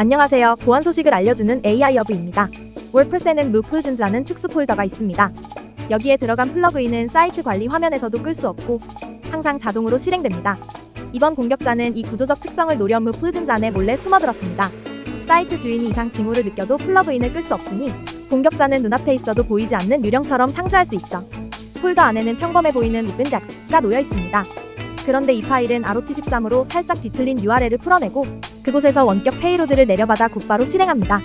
안녕하세요. 보안 소식을 알려주는 AI 여부입니다. 월플스에는 무프즌즈라는 특수 폴더가 있습니다. 여기에 들어간 플러그인은 사이트 관리 화면에서도 끌 수 없고 항상 자동으로 실행됩니다. 이번 공격자는 이 구조적 특성을 노려 무프즌즈 안에 몰래 숨어들었습니다. 사이트 주인이 이상 징후를 느껴도 플러그인을 끌 수 없으니 공격자는 눈앞에 있어도 보이지 않는 유령처럼 상주할 수 있죠. 폴더 안에는 평범해 보이는 오픈덱스가 놓여 있습니다. 그런데 이 파일은 ROT13으로 살짝 뒤틀린 URL을 풀어내고 그곳에서 원격 페이로드를 내려받아 곧바로 실행합니다.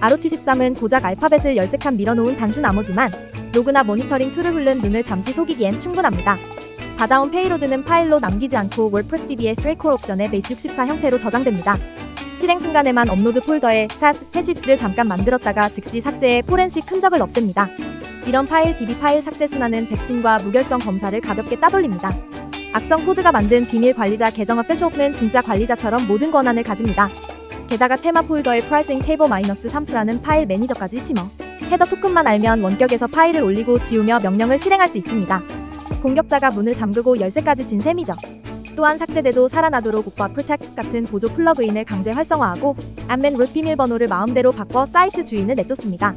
ROT13은 고작 알파벳을 13칸 밀어놓은 단순 암호지만 로그나 모니터링 툴을 훑는 눈을 잠시 속이기엔 충분합니다. 받아온 페이로드는 파일로 남기지 않고 월프레스 DB의 트레이콜 옵션의 베이스 64 형태로 저장됩니다. 실행 순간에만 업로드 폴더에 SAS 해시를 잠깐 만들었다가 즉시 삭제해 포렌식 흔적을 없앱니다. 이런 파일 DB 파일 삭제 순환은 백신과 무결성 검사를 가볍게 따돌립니다. 악성 코드가 만든 비밀 관리자 계정어 패시오프는 진짜 관리자처럼 모든 권한을 가집니다. 게다가 테마 폴더에 프라이싱 테이블 마이너스 3프라는 파일 매니저까지 심어 헤더 토큰만 알면 원격에서 파일을 올리고 지우며 명령을 실행할 수 있습니다. 공격자가 문을 잠그고 열쇠까지 진 셈이죠. 또한 삭제돼도 살아나도록 오빠 프로텍트 같은 보조 플러그인을 강제 활성화하고 admin root 비밀번호를 마음대로 바꿔 사이트 주인을 내쫓습니다.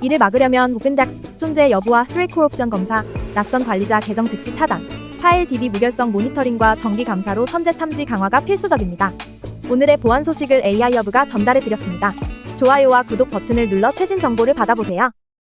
이를 막으려면 오픈덱스 존재 여부와 트레이콜 옵션 검사, 낯선 관리자 계정 즉시 차단, 파일 DB 무결성 모니터링과 정기 감사로 선제 탐지 강화가 필수적입니다. 오늘의 보안 소식을 AI 여부가 전달해 드렸습니다. 좋아요와 구독 버튼을 눌러 최신 정보를 받아보세요.